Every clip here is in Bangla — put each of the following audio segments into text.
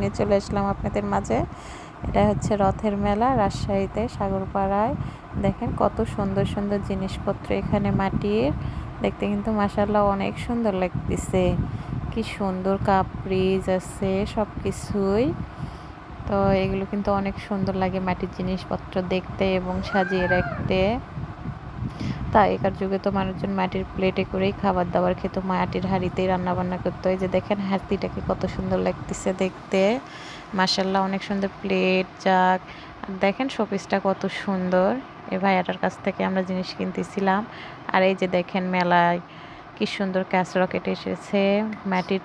নিয়ে চলে আসলাম আপনাদের মাঝে। এটা হচ্ছে রথের মেলা রাজশাহীতে, সাগরপাড়ায়। দেখেন কত সুন্দর সুন্দর জিনিসপত্র এখানে মাটির। দেখতে কিন্তু মাসাল্লাহ অনেক সুন্দর লাগতেছে। কি সুন্দর কাপড়িজ আছে সব কিছুই তো এগুলো কিন্তু অনেক সুন্দর লাগে মাটির জিনিসপত্র দেখতে এবং সাজিয়ে রাখতে। তা একার যুগে তো মানুষজন মাটির প্লেটে করেই খাবার দাবার খেত, মাটির হাঁড়িতেই রান্না বান্না করতো। এই যে দেখেন হাতিটাকে কত সুন্দর লাগতেছে দেখতে। মাসাল্লাহ অনেক সুন্দর প্লেট জাগ আর দেখেন শোপিসটা কত সুন্দর। এ ভাইয়াটার কাছ থেকে আমরা জিনিস কিনতেছিলাম। আর এই যে দেখেন মেলায় কি সুন্দর ক্যাশ রকেট এসেছে। মাটির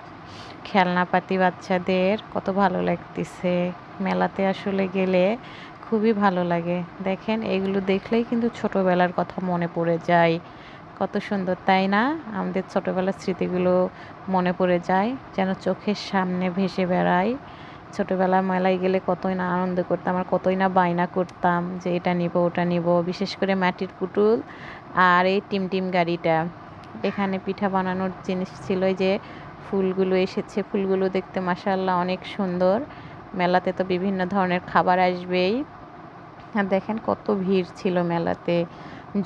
খেলনাপাতি বাচ্চাদের, কত ভালো লাগতেছে। মেলাতে আসলে গেলে খুবই ভালো লাগে। দেখেন, এগুলো দেখলেই কিন্তু ছোটোবেলার কথা মনে পড়ে যায়। কত সুন্দর, তাই না? আমাদের ছোটোবেলার স্মৃতিগুলো মনে পড়ে যায়, যেন চোখের সামনে ভেসে বেড়ায় ছোটোবেলা মেলায় গেলে কতই না আনন্দ করতাম আর কতই না বায়না করতাম যে এটা নিব, ওটা নিব, বিশেষ করে মাটির পুতুল আর এই টিম টিম গাড়িটা। এখানে পিঠা বানানোর জিনিস ছিল যে ফুলগুলো এসেছে, ফুলগুলো দেখতে মাসাল্লাহ অনেক সুন্দর। মেলাতে তো বিভিন্ন ধরনের খাবার আসবেই। দেখেন কত ভিড় ছিল মেলাতে।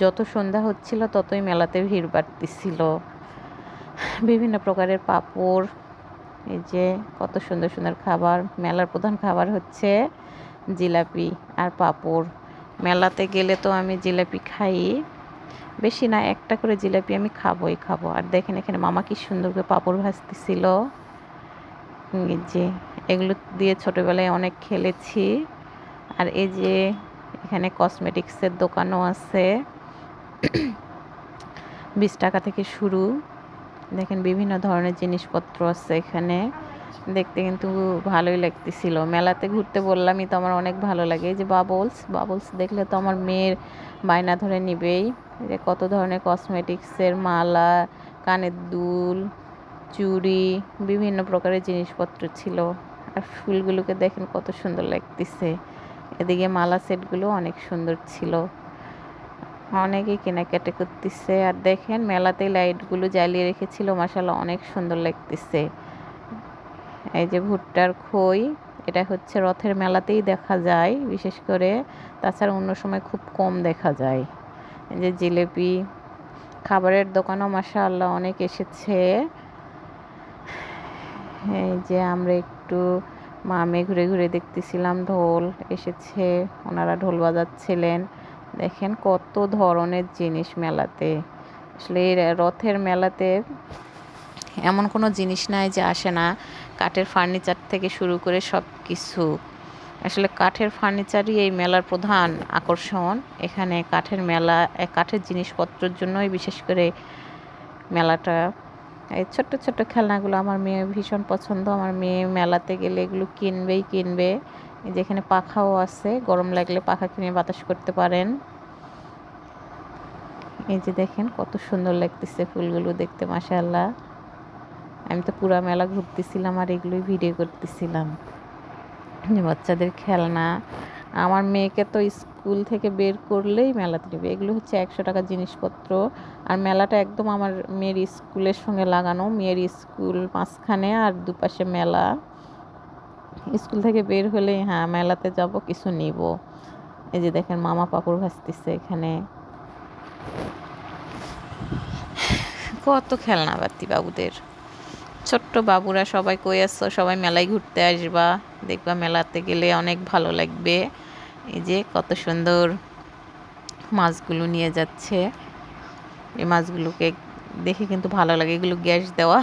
যত সন্ধ্যা হচ্ছিল, ততই মেলাতে ভিড় বাড়তেছিল। বিভিন্ন প্রকারের পাপড়, এই যে কত সুন্দর সুন্দর খাবার। মেলার প্রধান খাবার হচ্ছে জিলাপি আর পাপড়। মেলাতে গেলে তো আমি জিলাপি খাই। বেশি না, একটা করে জিলাপি আমি খাবোই খাব। আর দেখেন এখানে মামা কি সুন্দর করে পাপড় ভাজতেছিল। যে এগুলো দিয়ে ছোটোবেলায় অনেক খেলেছি। আর এই যে এখানে কসমেটিক্সের দোকানও আছে। বিশ টাকা থেকে শুরু। দেখেন বিভিন্ন ধরনের জিনিসপত্র আছে এখানে। দেখতে কিন্তু ভালোই লাগতেছিল। মেলাতে ঘুরতে বললামই তো আমার অনেক ভালো লাগে। যে বাবলস বাবলস দেখলে তো আমার মেয়ের বায়না ধরে নিবেই। যে কত ধরনের কসমেটিক্সের মালা, কানের দুল, চুড়ি, বিভিন্ন প্রকারের জিনিসপত্র ছিল। আর ফুলগুলোকে দেখেন কত সুন্দর লাগতেছে। এদিকে মালা সেটগুলো অনেক সুন্দর ছিল। অনেকেই কেনাকাটা করতেছে। আর দেখেন, মেলাতে লাইটগুলো জ্বালিয়ে রেখেছিল। মাসাল্লাহ অনেক সুন্দর লাগতেছে। এই যে ভুট্টার খই, এটা হচ্ছে রথের মেলাতেই দেখা যায়। বিশেষ করে তাছাড়া অন্য সময় খুব কম দেখা যায়। এই যে জিলেপি, খাবারের দোকানও মাসা আল্লাহ অনেক এসেছে। এই যে আমরা একটু মামে ঘুরে ঘুরে দেখতেছিলাম ঢোল এসেছে, ওনারা ঢোল বাজাচ্ছিলেন। দেখেন কত ধরনের জিনিস মেলাতে। আসলে এই রথের মেলাতে এমন কোনো জিনিস নাই যে আসে না। কাঠের ফার্নিচার থেকে শুরু করে সব কিছু আসলে কাঠের ফার্নিচারই এই মেলার প্রধান আকর্ষণ। এখানে কাঠের মেলা কাঠের জিনিসপত্রের জন্যই বিশেষ করে মেলাটা এই ছোট্ট ছোট্ট খেলনাগুলো আমার মেয়ে ভীষণ পছন্দ। আমার মেয়ে মেলাতে গেলে এগুলো কিনবেই কিনবে। যেখানে পাখাও আছে, গরম লাগলে পাখা কিনে বাতাস করতে পারেন। এই যে দেখেন কত সুন্দর লাগতেছে ফুলগুলো দেখতে মাসাল্লাহ আমি তো পুরা মেলা ঘুরতেছিলাম আর এগুলোই ভিডিও করতেছিলাম। বাচ্চাদের খেলনা আমার মেয়েকে তো স্কুল থেকে বের করলেই মেলাতে নেবে। এগুলো হচ্ছে একশো টাকার জিনিসপত্র। আর মেলাটা একদম আমার মেয়ের স্কুলের সঙ্গে লাগানো। মেয়ের স্কুল মাঝখানে আর দুপাশে মেলা। স্কুল থেকে বের হলে হ্যাঁ মেলাতে যাব, কিছু নিব। এই যে দেখেন, মামা পাপড় ভাসতেছে এখানে। কত খেলনা বাতি বাবুদের। ছোট্ট বাবুরা সবাই কই আসছো সবাই মেলায় ঘুরতে আসবা, দেখবা মেলাতে গেলে অনেক ভালো লাগবে। এই যে কত সুন্দর মাছগুলো নিয়ে যাচ্ছে। এই মাছগুলোকে দেখে কিন্তু ভালো লাগে, এগুলো গ্যাস দেওয়া।